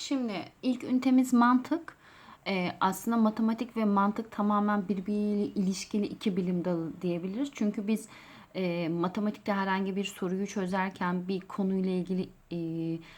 Şimdi ilk ünitemiz mantık. Ee, aslında matematik ve mantık tamamen birbiriyle ilişkili iki bilim dalı diyebiliriz. Çünkü biz e, matematikte herhangi bir soruyu çözerken bir konuyla ilgili e,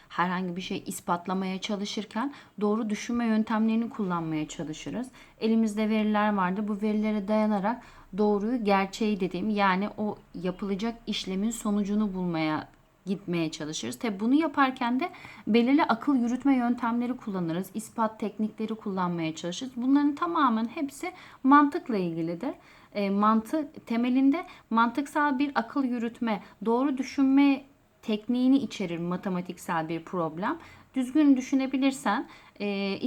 herhangi bir şey ispatlamaya çalışırken doğru düşünme yöntemlerini kullanmaya çalışırız. Elimizde veriler vardı. Bu verilere dayanarak doğruyu, gerçeği dediğim yani o yapılacak işlemin sonucunu bulmaya gitmeye çalışırız. Tabi bunu yaparken de belirli akıl yürütme yöntemleri kullanırız. ispat teknikleri kullanmaya çalışırız. Bunların tamamen hepsi mantıkla ilgilidir. E, mantık temelinde mantıksal bir akıl yürütme, doğru düşünme tekniğini içerir matematiksel bir problem. Düzgün düşünebilirsen, e,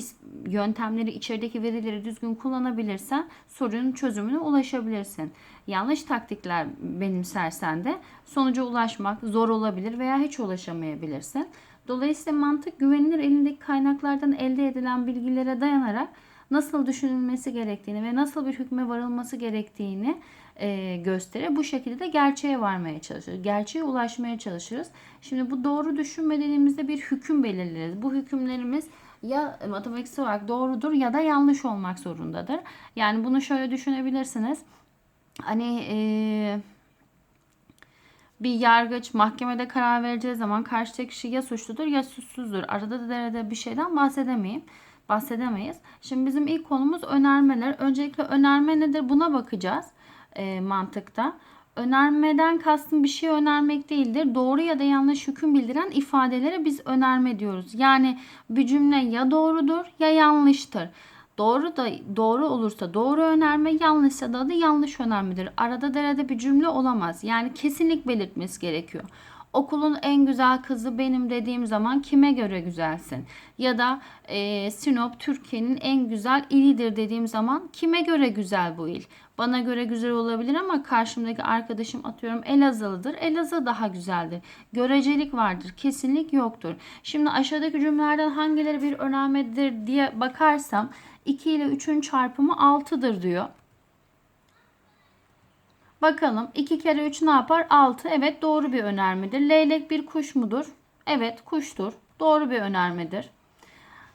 yöntemleri, içerideki verileri düzgün kullanabilirsen sorunun çözümüne ulaşabilirsin. Yanlış taktikler benimsersen de sonuca ulaşmak zor olabilir veya hiç ulaşamayabilirsin. Dolayısıyla mantık güvenilir elindeki kaynaklardan elde edilen bilgilere dayanarak nasıl düşünülmesi gerektiğini ve nasıl bir hükme varılması gerektiğini e, gösterir. Bu şekilde de gerçeğe varmaya çalışırız. Gerçeğe ulaşmaya çalışırız. Şimdi bu doğru düşünme dediğimizde bir hüküm belirleriz. Bu hükümlerimiz ya matematiksel olarak doğrudur ya da yanlış olmak zorundadır. Yani bunu şöyle düşünebilirsiniz. Hani eee bir yargıç mahkemede karar vereceği zaman karşıdaki kişi ya suçludur ya suçsuzdur. Arada da derede bir şeyden bahsedemeyim. Bahsedemeyiz. Şimdi bizim ilk konumuz önermeler. Öncelikle önerme nedir buna bakacağız e, mantıkta. Önermeden kastım bir şey önermek değildir. Doğru ya da yanlış hüküm bildiren ifadelere biz önerme diyoruz. Yani bir cümle ya doğrudur ya yanlıştır. Doğru da doğru olursa doğru önerme, yanlışsa da adı yanlış önermedir. Arada derede bir cümle olamaz. Yani kesinlik belirtmesi gerekiyor. Okulun en güzel kızı benim dediğim zaman kime göre güzelsin? Ya da e, Sinop Türkiye'nin en güzel ilidir dediğim zaman kime göre güzel bu il? Bana göre güzel olabilir ama karşımdaki arkadaşım atıyorum Elazığlıdır. Elazığ daha güzeldir. Görecelik vardır. Kesinlik yoktur. Şimdi aşağıdaki cümlelerden hangileri bir önermedir diye bakarsam 2 ile 3'ün çarpımı 6'dır diyor. Bakalım 2 kere 3 ne yapar? 6. Evet doğru bir önermedir. Leylek bir kuş mudur? Evet kuştur. Doğru bir önermedir.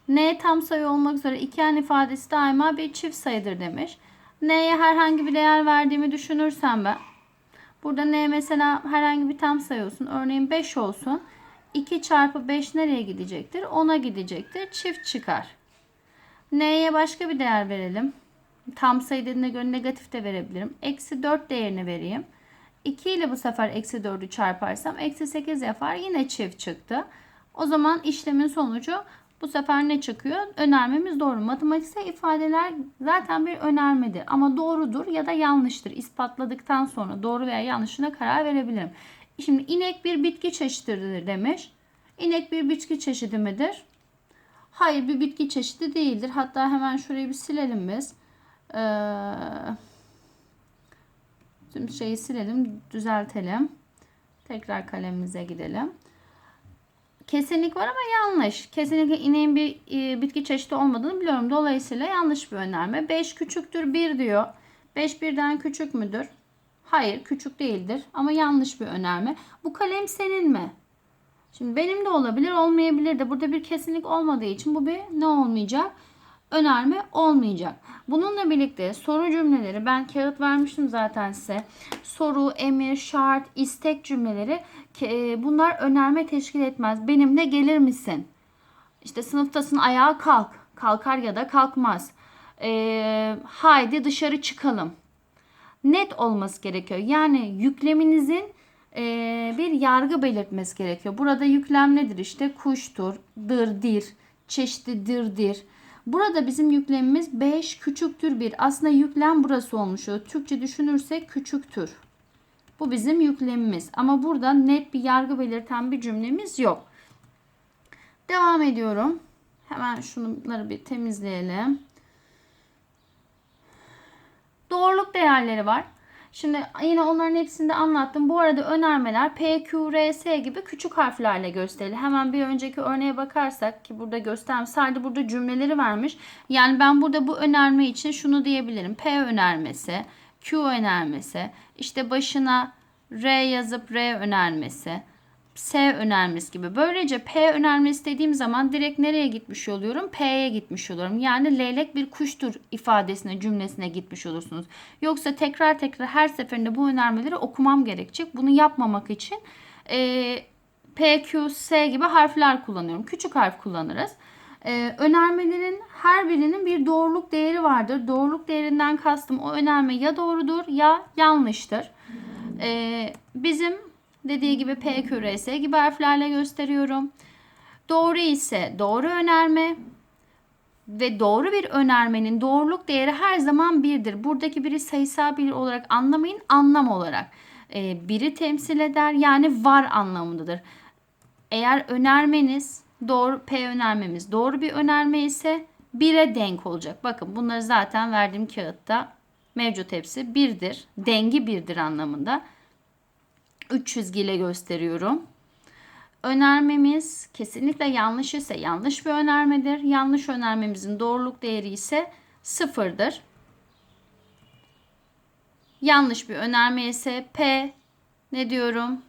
N tam sayı olmak üzere iken ifadesi daima bir çift sayıdır demiş. N'ye herhangi bir değer verdiğimi düşünürsem ben. Burada N mesela herhangi bir tam sayı olsun. Örneğin 5 olsun. 2 çarpı 5 nereye gidecektir? 10'a gidecektir. Çift çıkar. N'ye başka bir değer verelim. Tam sayı dediğine göre negatif de verebilirim. Eksi 4 değerini vereyim. 2 ile bu sefer eksi 4'ü çarparsam eksi 8 yapar. Yine çift çıktı. O zaman işlemin sonucu bu sefer ne çıkıyor? Önermemiz doğru. Matematiksel ifadeler zaten bir önermedir. Ama doğrudur ya da yanlıştır. İspatladıktan sonra doğru veya yanlışına karar verebilirim. Şimdi inek bir bitki çeşididir demiş. İnek bir bitki çeşidi midir? Hayır bir bitki çeşidi değildir. Hatta hemen şurayı bir silelim biz. Ee, tüm şeyi silelim, düzeltelim. Tekrar kalemimize gidelim. Kesinlik var ama yanlış. Kesinlikle ineğin bir e, bitki çeşidi olmadığını biliyorum. Dolayısıyla yanlış bir önerme. 5 küçüktür 1 diyor. 5 birden küçük müdür? Hayır küçük değildir ama yanlış bir önerme. Bu kalem senin mi? Şimdi benim de olabilir olmayabilir de burada bir kesinlik olmadığı için bu bir ne olmayacak? Önerme olmayacak. Bununla birlikte soru cümleleri ben kağıt vermiştim zaten size. Soru, emir, şart, istek cümleleri e, bunlar önerme teşkil etmez. Benimle gelir misin? İşte sınıftasın ayağa kalk. Kalkar ya da kalkmaz. E, haydi dışarı çıkalım. Net olması gerekiyor. Yani yükleminizin e, bir yargı belirtmesi gerekiyor. Burada yüklem nedir? İşte kuştur, dır, dir, çeşitlidir, dir. Burada bizim yüklemimiz 5 küçüktür 1. Aslında yüklem burası olmuş. Türkçe düşünürsek küçüktür. Bu bizim yüklemimiz. Ama burada net bir yargı belirten bir cümlemiz yok. Devam ediyorum. Hemen şunları bir temizleyelim. Doğruluk değerleri var. Şimdi yine onların hepsini de anlattım. Bu arada önermeler P, Q, R, S gibi küçük harflerle gösterilir. Hemen bir önceki örneğe bakarsak ki burada göstermiş. Sadece burada cümleleri vermiş. Yani ben burada bu önerme için şunu diyebilirim. P önermesi, Q önermesi, işte başına R yazıp R önermesi, S önermesi gibi. Böylece P önermesi dediğim zaman direkt nereye gitmiş oluyorum? P'ye gitmiş oluyorum. Yani leylek bir kuştur ifadesine, cümlesine gitmiş olursunuz. Yoksa tekrar tekrar her seferinde bu önermeleri okumam gerekecek. Bunu yapmamak için e, P, Q, S gibi harfler kullanıyorum. Küçük harf kullanırız. Ee, önermelerin her birinin bir doğruluk değeri vardır. Doğruluk değerinden kastım o önerme ya doğrudur ya yanlıştır. Ee, bizim dediği gibi P, Q, gibi harflerle gösteriyorum. Doğru ise doğru önerme ve doğru bir önermenin doğruluk değeri her zaman birdir. Buradaki biri sayısal bir olarak anlamayın, anlam olarak. Ee, biri temsil eder yani var anlamındadır. Eğer önermeniz doğru P önermemiz doğru bir önerme ise 1'e denk olacak. Bakın bunları zaten verdiğim kağıtta mevcut hepsi birdir. Dengi birdir anlamında. 3 çizgiyle gösteriyorum. Önermemiz kesinlikle yanlış ise yanlış bir önermedir. Yanlış önermemizin doğruluk değeri ise sıfırdır. Yanlış bir önerme ise P ne diyorum?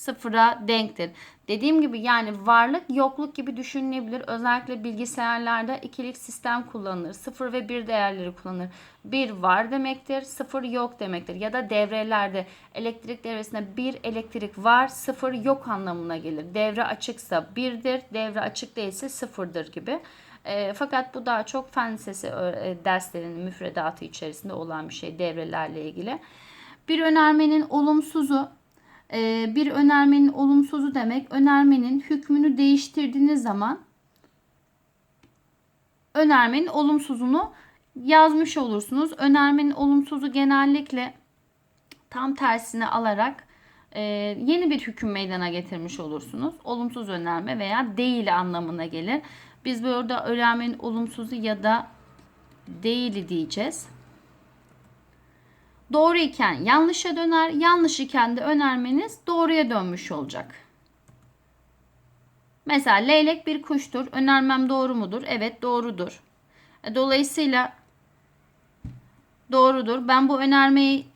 sıfıra denktir. Dediğim gibi yani varlık yokluk gibi düşünülebilir. Özellikle bilgisayarlarda ikilik sistem kullanılır. Sıfır ve bir değerleri kullanılır. Bir var demektir, sıfır yok demektir. Ya da devrelerde elektrik devresinde bir elektrik var, sıfır yok anlamına gelir. Devre açıksa birdir, devre açık değilse sıfırdır gibi. E, fakat bu daha çok fen lisesi e, derslerinin müfredatı içerisinde olan bir şey devrelerle ilgili. Bir önermenin olumsuzu bir önermenin olumsuzu demek önermenin hükmünü değiştirdiğiniz zaman önermenin olumsuzunu yazmış olursunuz. Önermenin olumsuzu genellikle tam tersini alarak e, yeni bir hüküm meydana getirmiş olursunuz. Olumsuz önerme veya değil anlamına gelir. Biz burada önermenin olumsuzu ya da değili diyeceğiz. Doğru iken yanlışa döner, yanlış iken de önermeniz doğruya dönmüş olacak. Mesela leylek bir kuştur. Önermem doğru mudur? Evet doğrudur. E, dolayısıyla doğrudur. Ben bu önermeyi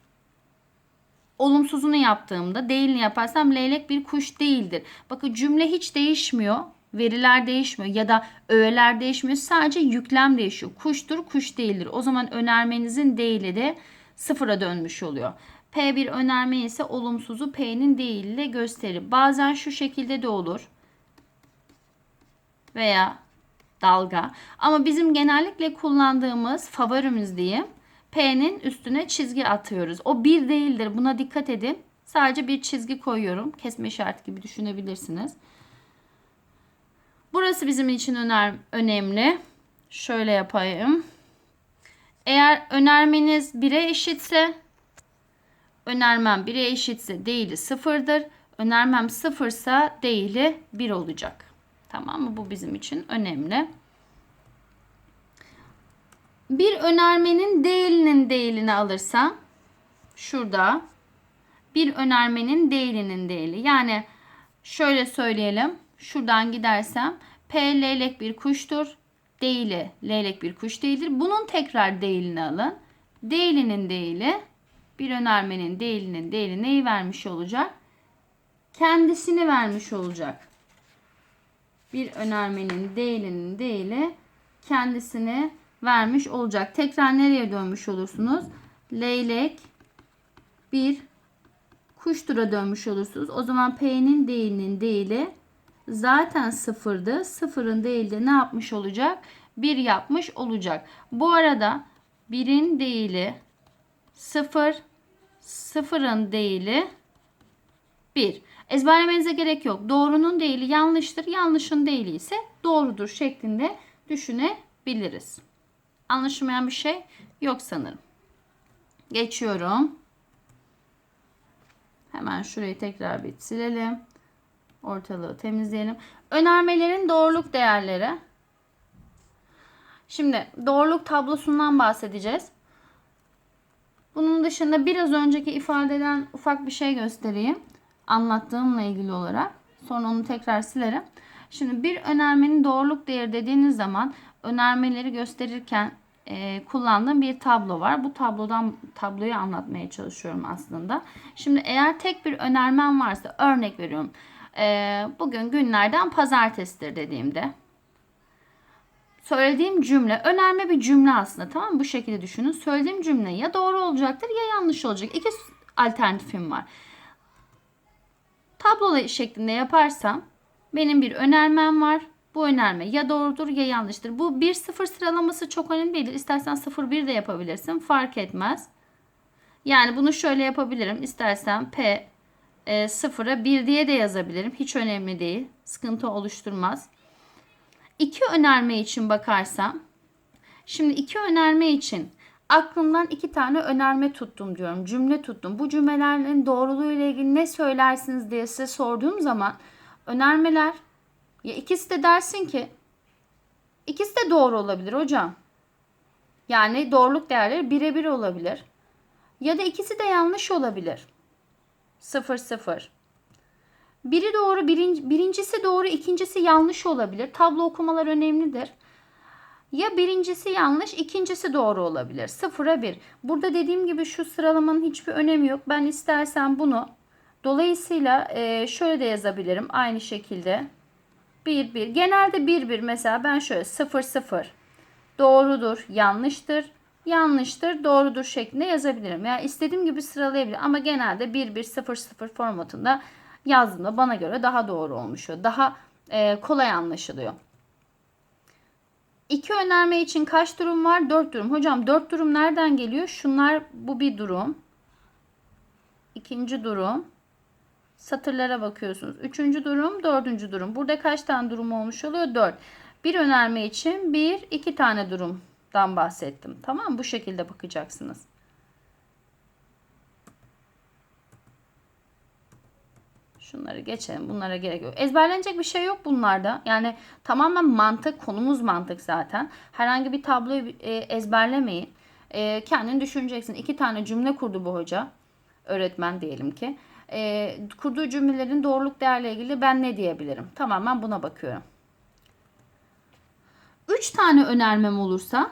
olumsuzunu yaptığımda değilini yaparsam leylek bir kuş değildir. Bakın cümle hiç değişmiyor. Veriler değişmiyor ya da öğeler değişmiyor. Sadece yüklem değişiyor. Kuştur, kuş değildir. O zaman önermenizin değili de sıfıra dönmüş oluyor. P bir önerme ise olumsuzu P'nin değiliyle gösterir. Bazen şu şekilde de olur. Veya dalga. Ama bizim genellikle kullandığımız favorimiz diyeyim. P'nin üstüne çizgi atıyoruz. O bir değildir. Buna dikkat edin. Sadece bir çizgi koyuyorum. Kesme işareti gibi düşünebilirsiniz. Burası bizim için önemli. Şöyle yapayım. Eğer önermeniz 1'e eşitse önermem 1'e eşitse değili 0'dır. Önermem 0 ise değili 1 olacak. Tamam mı? Bu bizim için önemli. Bir önermenin değilinin değilini alırsam şurada bir önermenin değilinin değili. Yani şöyle söyleyelim. Şuradan gidersem P leylek bir kuştur değili leylek bir kuş değildir. Bunun tekrar değilini alın. Değilinin değili bir önermenin değilinin değili neyi vermiş olacak? Kendisini vermiş olacak. Bir önermenin değilinin değili kendisini vermiş olacak. Tekrar nereye dönmüş olursunuz? Leylek bir kuştura dönmüş olursunuz. O zaman P'nin değilinin değili zaten sıfırdı. Sıfırın değil de ne yapmış olacak? Bir yapmış olacak. Bu arada birin değili sıfır, sıfırın değili bir. Ezberlemenize gerek yok. Doğrunun değili yanlıştır, yanlışın değili ise doğrudur şeklinde düşünebiliriz. Anlaşılmayan bir şey yok sanırım. Geçiyorum. Hemen şurayı tekrar bir silelim. Ortalığı temizleyelim. Önermelerin doğruluk değerleri. Şimdi doğruluk tablosundan bahsedeceğiz. Bunun dışında biraz önceki ifadeden ufak bir şey göstereyim. Anlattığımla ilgili olarak. Sonra onu tekrar silerim. Şimdi bir önermenin doğruluk değeri dediğiniz zaman önermeleri gösterirken e, kullandığım bir tablo var. Bu tablodan tabloyu anlatmaya çalışıyorum aslında. Şimdi eğer tek bir önermem varsa örnek veriyorum Ee, bugün günlerden pazartesidir dediğimde. Söylediğim cümle önerme bir cümle aslında tamam mı? Bu şekilde düşünün. Söylediğim cümle ya doğru olacaktır ya yanlış olacak. İki alternatifim var. Tablo şeklinde yaparsam benim bir önermem var. Bu önerme ya doğrudur ya yanlıştır. Bu 1-0 sıralaması çok önemli değil. İstersen 0-1 de yapabilirsin. Fark etmez. Yani bunu şöyle yapabilirim. İstersen P e, 0'a 1 diye de yazabilirim. Hiç önemli değil. Sıkıntı oluşturmaz. İki önerme için bakarsam. Şimdi iki önerme için aklımdan iki tane önerme tuttum diyorum. Cümle tuttum. Bu cümlelerin doğruluğu ile ilgili ne söylersiniz diye size sorduğum zaman önermeler ya ikisi de dersin ki ikisi de doğru olabilir hocam. Yani doğruluk değerleri birebir olabilir. Ya da ikisi de yanlış olabilir. 0 0. Biri doğru, birinci, birincisi doğru, ikincisi yanlış olabilir. Tablo okumalar önemlidir. Ya birincisi yanlış, ikincisi doğru olabilir. Sıfıra bir. Burada dediğim gibi şu sıralamanın hiçbir önemi yok. Ben istersen bunu dolayısıyla e, şöyle de yazabilirim. Aynı şekilde 1 1. Genelde 1 1 mesela ben şöyle 0 0 doğrudur, yanlıştır, yanlıştır, doğrudur şeklinde yazabilirim. Yani istediğim gibi sıralayabilirim ama genelde 1 1 0 0 formatında yazdığımda bana göre daha doğru olmuş. Daha e, kolay anlaşılıyor. İki önerme için kaç durum var? Dört durum. Hocam dört durum nereden geliyor? Şunlar bu bir durum. İkinci durum. Satırlara bakıyorsunuz. Üçüncü durum, dördüncü durum. Burada kaç tane durum olmuş oluyor? Dört. Bir önerme için bir, iki tane durumdan bahsettim. Tamam Bu şekilde bakacaksınız. Şunları geçelim. Bunlara gerek yok. Ezberlenecek bir şey yok bunlarda. Yani tamamen mantık. Konumuz mantık zaten. Herhangi bir tabloyu e, ezberlemeyin. E, kendin düşüneceksin. İki tane cümle kurdu bu hoca. Öğretmen diyelim ki. E, kurduğu cümlelerin doğruluk değerle ilgili ben ne diyebilirim? Tamamen buna bakıyorum. Üç tane önermem olursa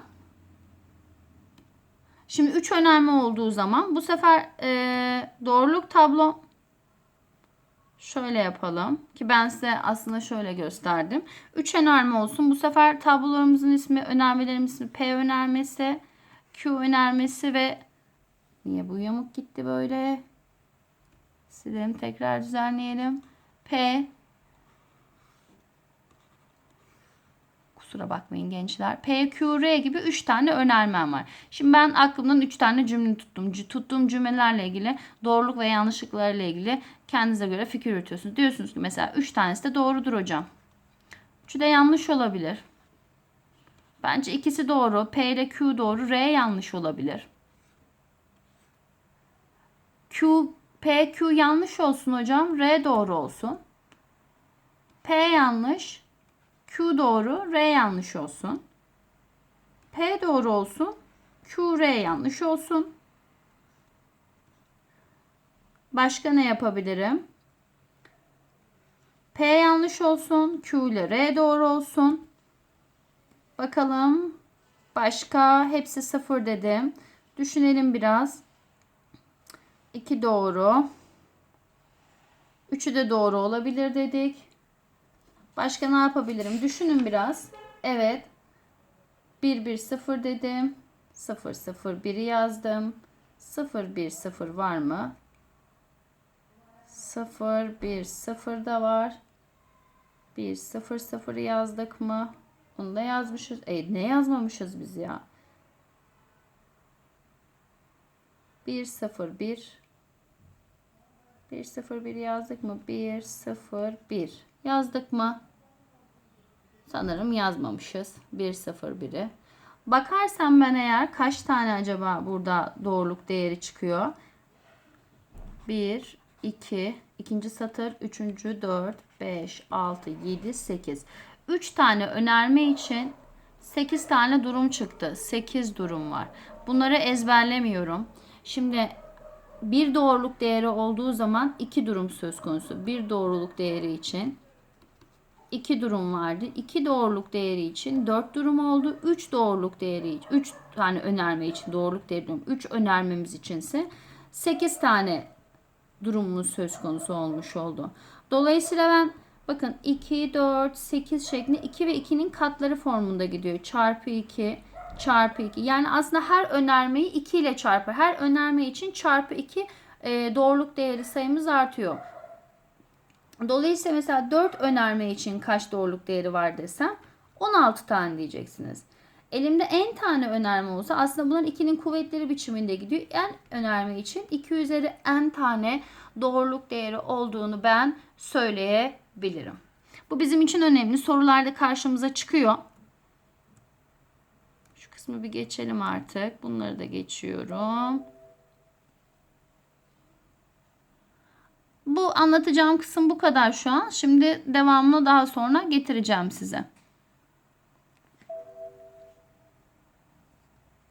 Şimdi 3 önerme olduğu zaman bu sefer e, doğruluk tablo Şöyle yapalım ki ben size aslında şöyle gösterdim. 3 önerme olsun. Bu sefer tablolarımızın ismi, önermelerimiz ismi P önermesi, Q önermesi ve niye bu yamuk gitti böyle? Silelim tekrar düzenleyelim. P Kusura bakmayın gençler. P, Q, R gibi 3 tane önermem var. Şimdi ben aklımdan 3 tane cümle tuttum. Tuttuğum cümlelerle ilgili doğruluk ve yanlışlıklarla ilgili kendinize göre fikir üretiyorsunuz. Diyorsunuz ki mesela 3 tanesi de doğrudur hocam. 3'ü de yanlış olabilir. Bence ikisi doğru. P ile Q doğru. R yanlış olabilir. Q, P, Q yanlış olsun hocam. R doğru olsun. P yanlış. Q doğru, R yanlış olsun. P doğru olsun. Q, R yanlış olsun. Başka ne yapabilirim? P yanlış olsun. Q ile R doğru olsun. Bakalım. Başka hepsi sıfır dedim. Düşünelim biraz. 2 doğru. Üçü de doğru olabilir dedik. Başka ne yapabilirim? Düşünün biraz. Evet. 1 1 0 dedim. 0 0 1'i yazdım. 0 1 0 var mı? 0 1 0 da var. 1 0 0 yazdık mı? Bunu da yazmışız. E ne yazmamışız biz ya? 1 0 1 1 0 1 yazdık mı? 1 0 1 Yazdık mı? Sanırım yazmamışız. 1 0 1'i. Bakarsam ben eğer kaç tane acaba burada doğruluk değeri çıkıyor? 1 2 ikinci satır 3. 4 5 6 7 8 3 tane önerme için 8 tane durum çıktı. 8 durum var. Bunları ezberlemiyorum. Şimdi bir doğruluk değeri olduğu zaman iki durum söz konusu. Bir doğruluk değeri için iki durum vardı. İki doğruluk değeri için dört durum oldu. Üç doğruluk değeri için, üç tane önerme için doğruluk değeri durum. Üç önermemiz içinse sekiz tane durumumuz söz konusu olmuş oldu. Dolayısıyla ben bakın 2, 4, 8 şeklinde 2 ve 2'nin katları formunda gidiyor. Çarpı 2, çarpı 2. Yani aslında her önermeyi 2 ile çarpar. Her önerme için çarpı 2 e, doğruluk değeri sayımız artıyor. Dolayısıyla mesela 4 önerme için kaç doğruluk değeri var desem 16 tane diyeceksiniz. Elimde n tane önerme olsa aslında bunların 2'nin kuvvetleri biçiminde gidiyor. n önerme için 2 üzeri n tane doğruluk değeri olduğunu ben söyleyebilirim. Bu bizim için önemli. Sorularda karşımıza çıkıyor. Şu kısmı bir geçelim artık. Bunları da geçiyorum. Bu anlatacağım kısım bu kadar şu an. Şimdi devamını daha sonra getireceğim size.